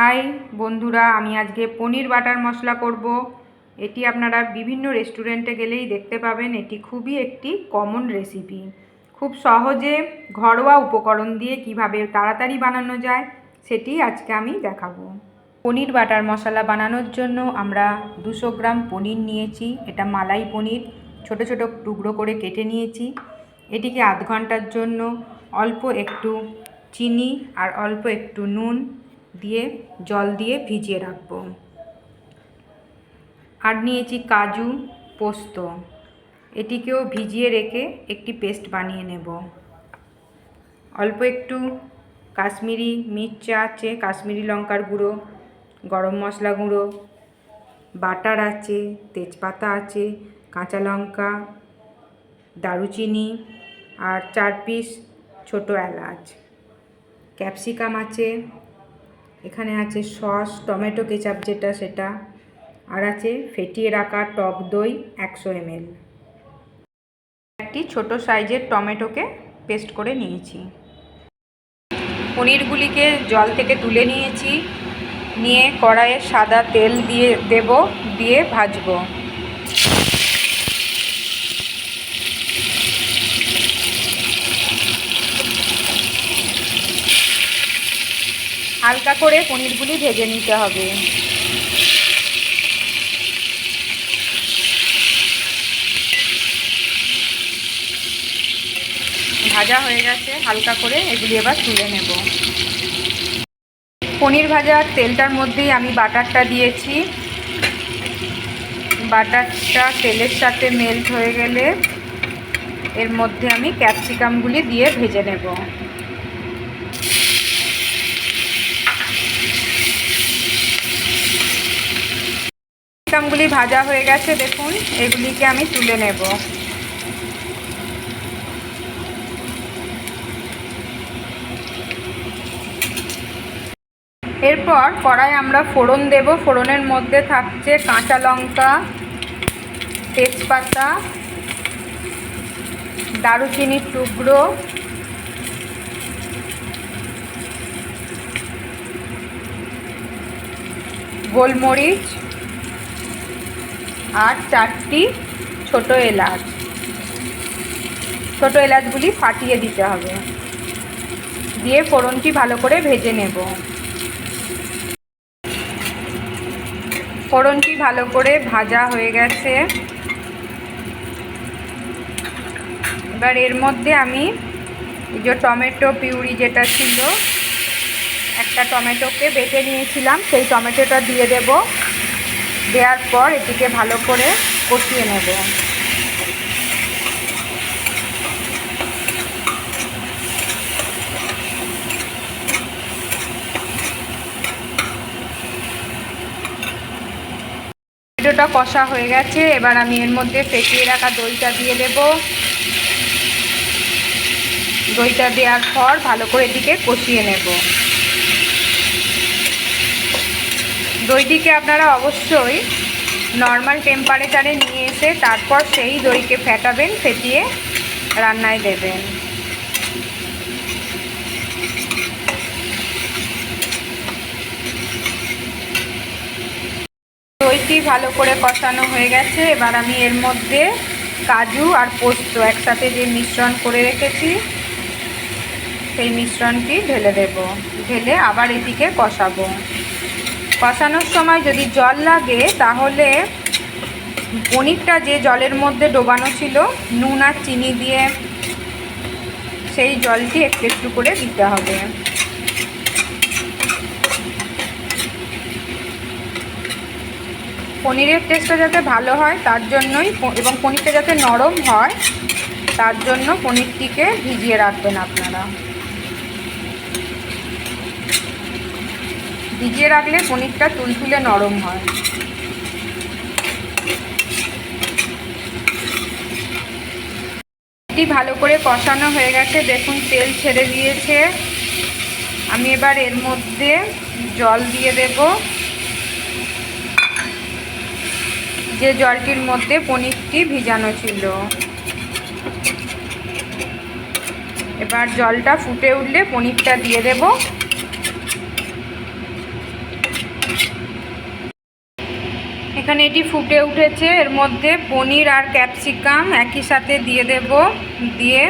High বন্ধুরা, আমি আজকে পনির বাটার মশলা করব। এটি আপনারা বিভিন্ন রেস্টুরেন্টে গেলেই দেখতে পাবেন, এটি খুবই একটি কমন রেসিপি। খুব সহজে ঘরোয়া উপকরণ দিয়ে কীভাবে তাড়াতাড়ি বানানো যায়, সেটি আজকে আমি দেখাবো। পনির বাটার মশলা বানানোর জন্য আমরা দুশো গ্রাম পনির নিয়েছি, এটা মালাই পনির, ছোট ছোট টুকরো করে কেটে নিয়েছি। এটিকে আধ ঘণ্টার জন্য অল্প একটু চিনি আর অল্প একটু নুন দিয়ে, জল দিয়ে ভিজিয়ে রাখব। আর নিয়েছি কাজু পোস্ত। এটিকেও ভিজিয়ে রেখে একটি পেস্ট বানিয়ে নেব। অল্প একটু কাশ্মীরি মির্চা আছে, কাশ্মীরি লঙ্কার গুঁড়ো, গরম মশলা গুঁড়ো, বাটার আছে, তেজপাতা আছে, কাঁচা লঙ্কা, দারুচিনি আর চার পিস ছোটো এলাচ। ক্যাপসিকাম আছে এখানে আছে সস, টমেটো কেচাপ যেটা সেটা, আর আছে ফেটিয়ে রাখা টক দই একশো এমএল। একটি ছোট সাইজের টমেটোকে পেস্ট করে নিয়েছি। পনিরগুলিকে জল থেকে তুলে নিয়েছি, নিয়ে কড়াইয়ে সাদা তেল দিয়ে দেব, দিয়ে ভাজবো। হালকা করে পনিরগুলি ভেজে নিতে হবে। ভাজা হয়ে গেছে, হালকা করে এগুলি এবার তুলে নেব। পনির ভাজার তেলটার মধ্যেই আমি বাটারটা দিয়েছি। বাটারটা তেলের সাথে মেল্ট হয়ে গেলে এর মধ্যে আমি ক্যাপসিকামগুলি দিয়ে ভেজে নেব। ক্যাপসিকামগুলি ভাজা হয়ে গেছে, দেখুন, এগুলিকে আমি তুলে নেব। এরপর কড়াই আমরা ফোড়ন দেব। ফোড়নের মধ্যে থাকছে কাঁচা লঙ্কা, তেজপাতা, দারুচিনির টুকরো, গোলমরিচ আর চারটি ছোট এলাচ। ছোট এলাচগুলি ফাটিয়ে দিতে হবে। দিয়ে ফোড়নটি ভালো করে ভেজে নেব। ফোড়নটি ভালো করে ভাজা হয়ে গেছে। এবার এর মধ্যে আমি যে টমেটো পিউরি যেটা ছিল, একটা টমেটোকে বেটে নিয়েছিলাম, সেই টমেটোটা দিয়ে দেব। দেওয়ার পর এটিকে ভালো করে কষিয়ে নেব। টমেটোটা কষা হয়ে গেছে, এবার আমি এর মধ্যে ফেটিয়ে রাখা দইটা দিয়ে দেব। দইটা দেওয়ার পর ভালো করে এটিকে কষিয়ে নেব। দইটিকে আপনারা অবশ্যই নর্মাল টেম্পারেচারে নিয়ে এসে তারপর সেই দইকে ফেটাবেন, ফেটিয়ে রান্নায় দেবেন। দইটি ভালো করে কষানো হয়ে গেছে। এবার আমি এর মধ্যে কাজু আর পোস্ত একসাথে যে মিশ্রণ করে রেখেছি, সেই মিশ্রণটি ঢেলে দেব। ঢেলে আবার এটিকে কষাবো। কষানোর সময় যদি জল লাগে, তাহলে পনিরটা যে জলের মধ্যে ডোবানো ছিল, নুন আর চিনি দিয়ে সেই জলটি একটু একটু করে দিতে হবে। পনিরের টেস্টটা যাতে ভালো হয়, তার জন্যই এবং পনিরটা যাতে নরম হয়, তার জন্য পনিরটিকে ভিজিয়ে রাখবেন আপনারা। ভিজিয়ে রাখলে পনিরটা তুলতুলে নরম হয়। এটি ভালো করে কষানো হয়ে গেছে, দেখুন তেল ছেড়ে দিয়েছে। আমি এবার এর মধ্যে জল দিয়ে দেব। যে জলটির মধ্যে পনিরটি ভিজানো ছিল। এবার জলটা ফুটে উঠলে পনিরটা দিয়ে দেব। এখানে এটি ফুটে উঠেছে। এর মধ্যে পনির আর ক্যাপসিকাম একই সাথে দিয়ে দেব। দিয়ে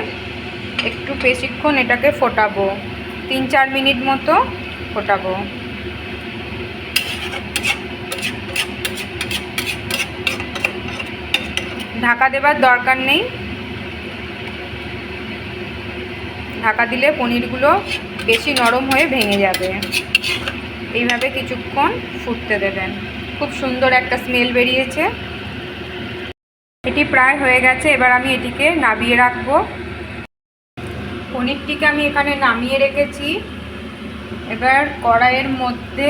একটু বেশিক্ষণ এটাকে ফোটাবো। তিন চার মিনিট মতো ফোটাবো। ঢাকা দেবার দরকার নেই। ঢাকা দিলে পনিরগুলো বেশি নরম হয়ে ভেঙে যাবে। এইভাবে কিছুক্ষণ ফুটতে দেবেন। খুব সুন্দর একটা স্মেল বেরিয়েছে। এটি প্রায় হয়ে গেছে, এবার আমি এটিকে নামিয়ে রাখব। পনিরটিকে আমি এখানে নামিয়ে রেখেছি। এবার কড়াইয়ের মধ্যে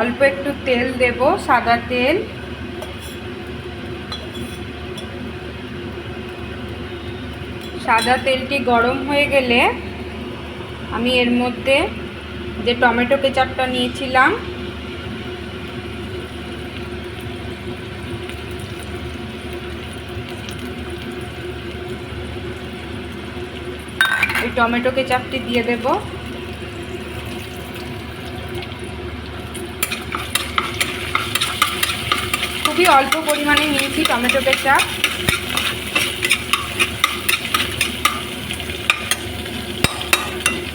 অল্প একটু তেল দেব, সাদা তেল। সাদা তেলটি গরম হয়ে গেলে আমি এর মধ্যে যে টমেটো কেচাপটা নিয়েছিলাম টমেটো কেচাপটি দিয়ে দেব। খুবই অল্প পরিমাণে নিয়েছি টমেটো কেচাপ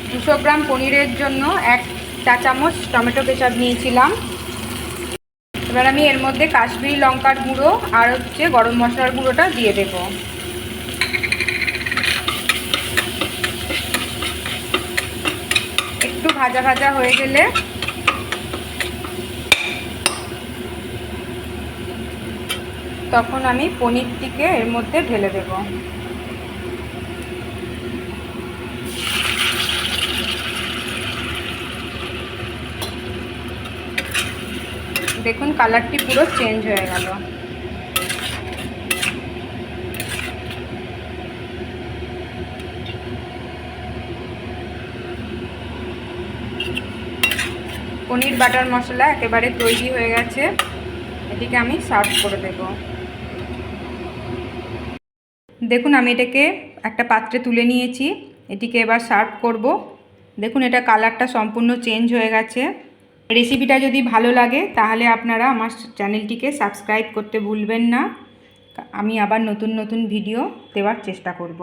দুশো গ্রাম পনিরের জন্য এক চা চামচ টমেটো কেচাপ নিয়েছিলাম। এবার আমি এর মধ্যে কাশ্মীরি লঙ্কার গুঁড়ো আর হচ্ছে গরম মশলার গুঁড়োটা দিয়ে দেব। একটু ভাজা ভাজা হয়ে গেলে তখন আমি পনিরটিকে এর মধ্যে ঢেলে দেবো। দেখুন কালারটি পুরো চেঞ্জ হয়ে গেল। পনির বাটার মশলা একেবারে তৈরি হয়ে গেছে। এটিকে আমি সার্ভ করে দেব। দেখুন, আমি এটাকে একটা পাত্রে তুলে নিয়েছি। এটিকে এবার সার্ভ করব। দেখুন, এটা কালারটা সম্পূর্ণ চেঞ্জ হয়ে গেছে। রেসিপিটা যদি ভালো লাগে, তাহলে আপনারা আমার চ্যানেলটিকে সাবস্ক্রাইব করতে ভুলবেন না। আমি আবার নতুন নতুন ভিডিও দেওয়ার চেষ্টা করব।